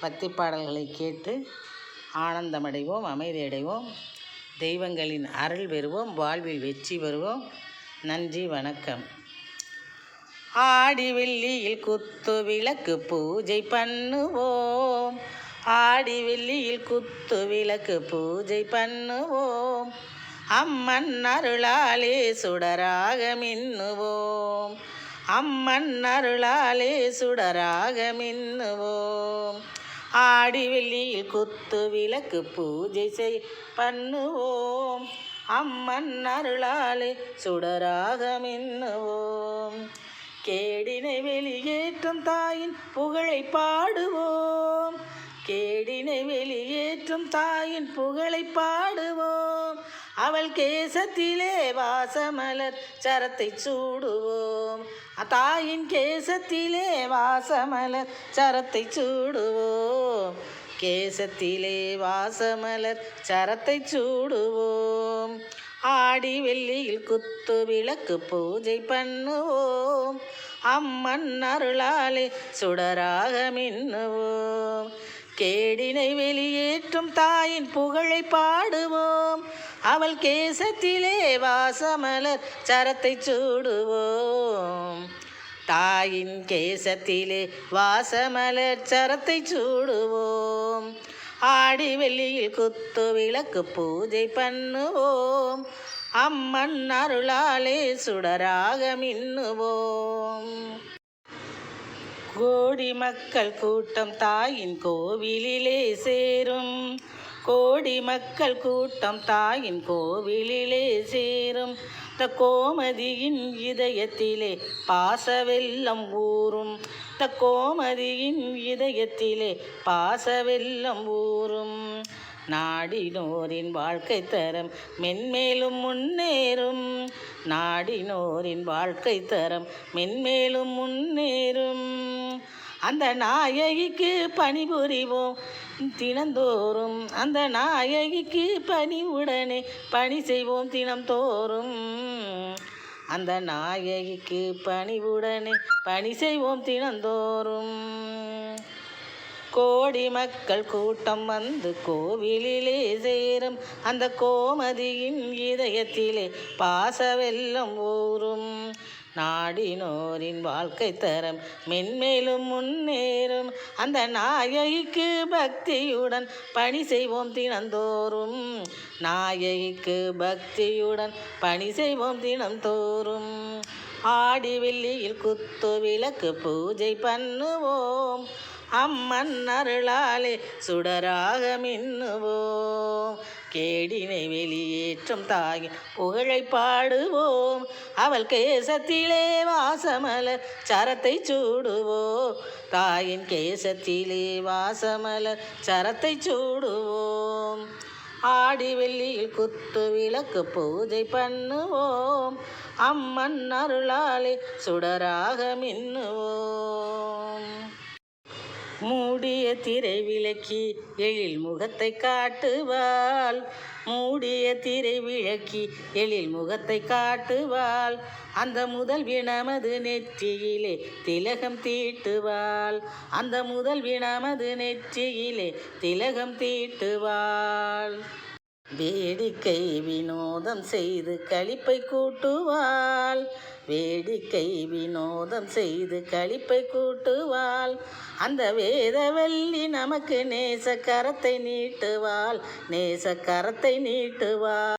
பக்தி பாடல்களை கேட்டு ஆனந்தமடைவோம் அமைதியடைவோம். தெய்வங்களின் அருள் பெறுவோம் வாழ்வில் வெற்றி பெறுவோம். நன்றி வணக்கம். ஆடி வெள்ளியில் குத்து விளக்கு பூஜை பண்ணுவோம். ஆடி வெள்ளியில் குத்து விளக்கு பூஜை பண்ணுவோம். அம்மன் அருளாலே சுடராக மின்னுவோம். அம்மன் அருளாலே சுடராக மின்னுவோம். ஆடி வெள்ளியில் குத்து விளக்கு பூஜை செய் பண்ணுவோம். அம்மன் அருளாலே சுடராக மின்னுவோம். கேடினை வெளியேற்றும் தாயின் புகழை பாடுவோம். கேடினை வெளியேற்றும் தாயின் புகழை பாடுவோம். அவள் கேசத்திலே வாசமலர் சரத்தை சூடுவோம். தாயின் கேசத்திலே வாசமலர் சரத்தை சூடுவோம். கேசத்திலே வாசமலர் சரத்தை சூடுவோம். ஆடி வெள்ளியில் குத்து விளக்கு பூஜை பண்ணுவோம். அம்மன் அருளாலே சுடராக மின்னுவோம். கேடினை வெளியேற்றும் தாயின் புகழை பாடுவோம். அவள் கேசத்திலே வாசமலர் சரத்தை சூடுவோம். தாயின் கேசத்திலே வாசமலர் சரத்தை சூடுவோம். ஆடி வெள்ளியில் குத்து விளக்கு பூஜை பண்ணுவோம். அம்மன் அருளாலே சுடராக மின்னுவோம். கோடி மக்கள் கூட்டம் தாயின் கோவிலிலே சேரும். கோடி மக்கள் கூட்டம் தாயின் கோவிலிலே சேரும். த கோமதியின் இதயத்திலே பாசவெல்லம் ஊறும். த கோமதியின் இதயத்திலே பாசவெல்லம் ஊறும். நாடினோரின் வாழ்க்கை தரம் மென்மேலும் முன்னேறும். நாடினோரின் வாழ்க்கை தரம் மென்மேலும் முன்னேறும். அந்த நாயகிக்கு பணிபுரிவோம். தினந்தோறும் அந்த நாயகிக்கு பணிவுடனே பணி செய்வோம் தினம்தோறும் அந்த நாயகிக்கு பணிவுடனே பணி செய்வோம் தினந்தோறும். கோடி மக்கள் கூட்டம் வந்து கோவிலிலே சேரும். அந்த கோமதியின் இதயத்திலே பாசவெல்லம் ஊறும். நாடினோரின் வாழ்க்கை தரம் மென்மேலும் முன்னேறும். அந்த நாயகிக்கு பக்தியுடன் பணி செய்வோம் தினந்தோறும். நாயகிக்கு பக்தியுடன் பணி செய்வோம் தினந்தோறும். ஆடி வெள்ளியில் குத்து விளக்கு பூஜை பண்ணுவோம். அம்மன் அருளாலே சுடராக மின்னுவோம். கேடினை வெளியேற்றம் தாகி புகழை பாடுவோம். அவள் கேசத்திலே வாசமலர் சரத்தை சூடுவோம். தாயின் கேசத்திலே வாசமலர் சரத்தை சூடுவோம். ஆடி வெள்ளியில் குத்து விளக்கு பூஜை பண்ணுவோம். அம்மன் அருளாலே சுடராக மின்னுவோம். மூடிய திரை விளக்கி எழில் முகத்தை காட்டுவாள். மூடிய திரை விளக்கி எழில் முகத்தை காட்டுவாள். அந்த முதல் வினமது நெற்றியிலே திலகம் தீட்டுவாள். அந்த முதல் வினமது நெற்றியிலே திலகம் தீட்டுவாள். வேடிக்கை வினோதம் செய்து களிப்பை கூட்டுவாள். வேடிக்கை வினோதம் செய்து களிப்பை கூட்டுவாள். அந்த வேதவல்லி நமக்கு நேசக்கரத்தை நீட்டுவாள். நேசக்கரத்தை நீட்டுவாள்.